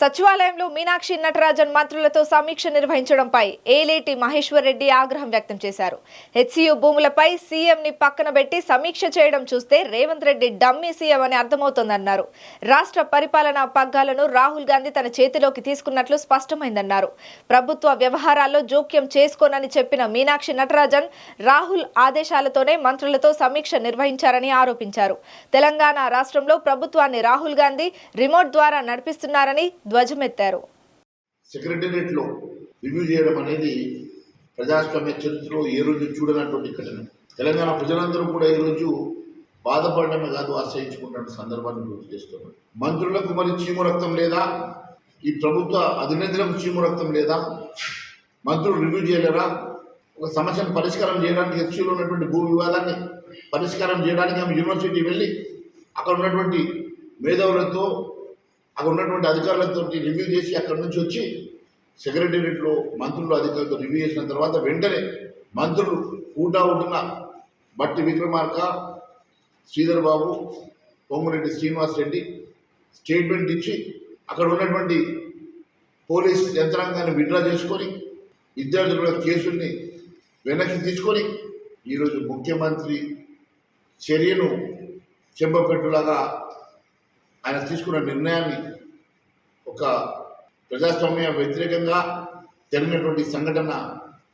సచివాలయంలో మీనాక్షి నటరాజన్ మంత్రులతో సమీక్ష నిర్వహించడంపై ఏలేటి మహేశ్వర్ రెడ్డి ఆగ్రహం వ్యక్తం చేశారు. హెచ్సియు భూములపై సీఎంని పక్కన పెట్టి సమీక్ష చేయడం చూస్తే రేవంత్ రెడ్డి డమ్మీ సీఎం అని అర్థమవుతోందన్నారు. రాష్ట్ర పరిపాలనా పగ్గాలను రాహుల్ గాంధీ తన చేతిలోకి తీసుకున్నట్లు స్పష్టమైందన్నారు. ప్రభుత్వ వ్యవహారాల్లో జోక్యం చేసుకోనని చెప్పిన మీనాక్షి నటరాజన్ రాహుల్ ఆదేశాలతోనే మంత్రులతో సమీక్ష నిర్వహించారని ఆరోపించారు. తెలంగాణ రాష్ట్రంలో ప్రభుత్వాన్ని రాహుల్ గాంధీ రిమోట్ ద్వారా నడిపిస్తున్నారని ధ్వజమెత్తారు. సెక్రటేరియట్లో రివ్యూ చేయడం అనేది ప్రజాస్వామ్య చరిత్రలో ఏ రోజు చూడనటువంటి ఘటన. తెలంగాణ ప్రజలందరూ కూడా ఈరోజు బాధపడడమే కాదు ఆశ్రయించుకుంటున్న సందర్భాన్ని గుర్తు చేస్తున్నారు. మంత్రులకు మరి చీము రక్తం లేదా? ఈ ప్రభుత్వ అధినేతలకు చీము రక్తం లేదా? మంత్రులు రివ్యూ చేయలేరా? ఒక సమస్యను పరిష్కారం చేయడానికి హెచ్సిలో ఉన్నటువంటి భూ వివాదాన్ని పరిష్కారం చేయడానికి ఆమె యూనివర్సిటీ వెళ్ళి అక్కడ ఉన్నటువంటి మేధావులతో అక్కడ ఉన్నటువంటి అధికారులతో రివ్యూ చేసి అక్కడి నుంచి వచ్చి సెక్రటేరియట్లో మంత్రులు అధికారులతో రివ్యూ చేసిన తర్వాత వెంటనే మంత్రులు కూటా ఉంటున్న బట్టి విక్రమార్క శ్రీధర్ బాబు పొంగురెడ్డి శ్రీనివాస్ రెడ్డి స్టేట్మెంట్ ఇచ్చి అక్కడ ఉన్నటువంటి పోలీస్ యంత్రాంగాన్ని విడ్రా చేసుకొని విద్యార్థుల కేసుల్ని వెనక్కి తీసుకొని ఈరోజు ముఖ్యమంత్రి చర్యను చెంపపెట్టులాగా ఆయన తీసుకున్న నిర్ణయాన్ని ఒక ప్రజాస్వామ్య వ్యతిరేకంగా జరిగినటువంటి సంఘటన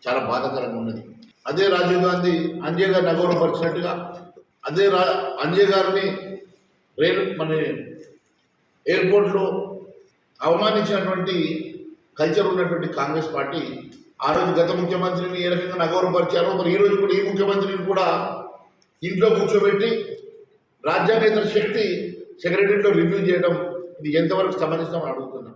చాలా బాధాకరంగా ఉన్నది. అదే రాజీవ్ గాంధీ అంజయ్ గారిని అగౌరవపరిచినట్టుగా అదే రా అంజయ్ గారిని రైలు మన ఎయిర్పోర్ట్లో అవమానించినటువంటి కల్చర్ ఉన్నటువంటి కాంగ్రెస్ పార్టీ ఆ రోజు గత ముఖ్యమంత్రిని ఏ రకంగా అగౌరవపరిచారో మరి ఈ రోజు కూడా ఈ ముఖ్యమంత్రిని కూడా ఇంట్లో కూర్చోబెట్టి రాజ్యాంగేతర శక్తి సెక్రటరీలో రివ్యూ చేయడం ఇది ఎంతవరకు సమంజసం అడుగుతున్నాం